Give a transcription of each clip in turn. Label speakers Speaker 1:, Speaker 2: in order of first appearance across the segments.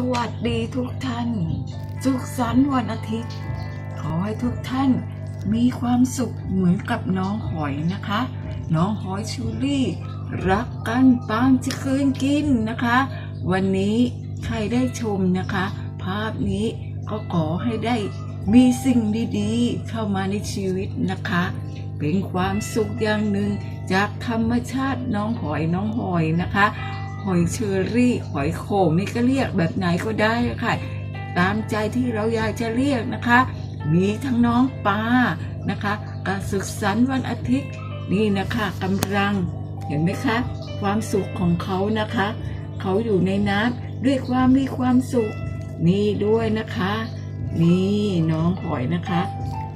Speaker 1: สวัสดีทุกท่าน สุขสันต์วันอาทิตย์ ขอให้ทุกท่านมีความสุขเหมือนกับน้องหอยนะคะ น้องหอยชูรี่ รักกันปางจะคืนกินนะคะ วันนี้ใครได้ชมนะคะ ภาพนี้ก็ขอให้ได้มีสิ่งดีๆ เข้ามาในชีวิตนะคะ เป็นความสุขอย่างหนึ่งจากธรรมชาติน้องหอยน้องหอยนะคะ หอยเชอรี่ หอยโข่งนี่ก็เรียกแบบไหนก็ได้ค่ะ ตามใจที่เราอยากจะเรียกนะคะ มีทั้งน้องปลานะคะกาสุขสันต์วันอาทิตย์นี่นะคะกำลังเห็นไหมคะ ความสุขของเขานะคะ เขาอยู่ในน้ำด้วยความมีความสุข นี่ด้วยนะคะ นี่น้องหอยนะคะ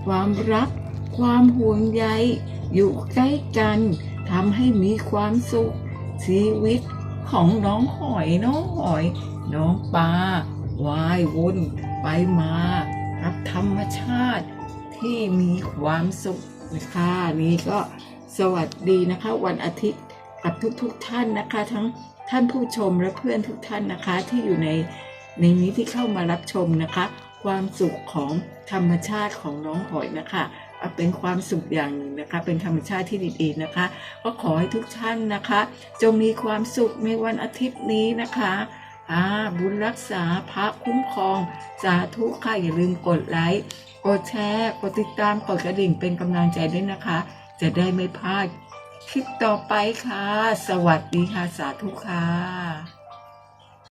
Speaker 1: ความรัก ความห่วงใยอยู่ใกล้กันทำให้มีความสุขชีวิต ของน้องหอยน้องหอย น้องปลาว่ายวนไปมากับธรรมชาติที่มีความสุขนะคะนี่ก็สวัสดีนะคะ วันอาทิตย์กับทุกๆทท่านนะคะ ทั้งท่านผู้ชมและเพื่อนทุกท่านนะคะ ที่อยู่ในในนี้ที่เข้ามารับชมนะคะ ความสุขของธรรมชาติของน้องหอยนะคะ เป็นความสุขอย่างหนึ่งนะคะ เป็นธรรมชาติที่ดีๆนะคะ ก็ขอให้ทุกท่านนะคะ จงมีความสุขในวันอาทิตย์นี้นะคะอ่าบุญรักษาพระคุ้มครอง สาธุค่ะอย่าลืมกดไลค์กดแชร์กดติดตามกดกระดิ่งเป็นกำลังใจด้วยนะคะ จะได้ไม่พลาดคลิปต่อไปค่ะ สวัสดีค่ะ สาธุค่ะ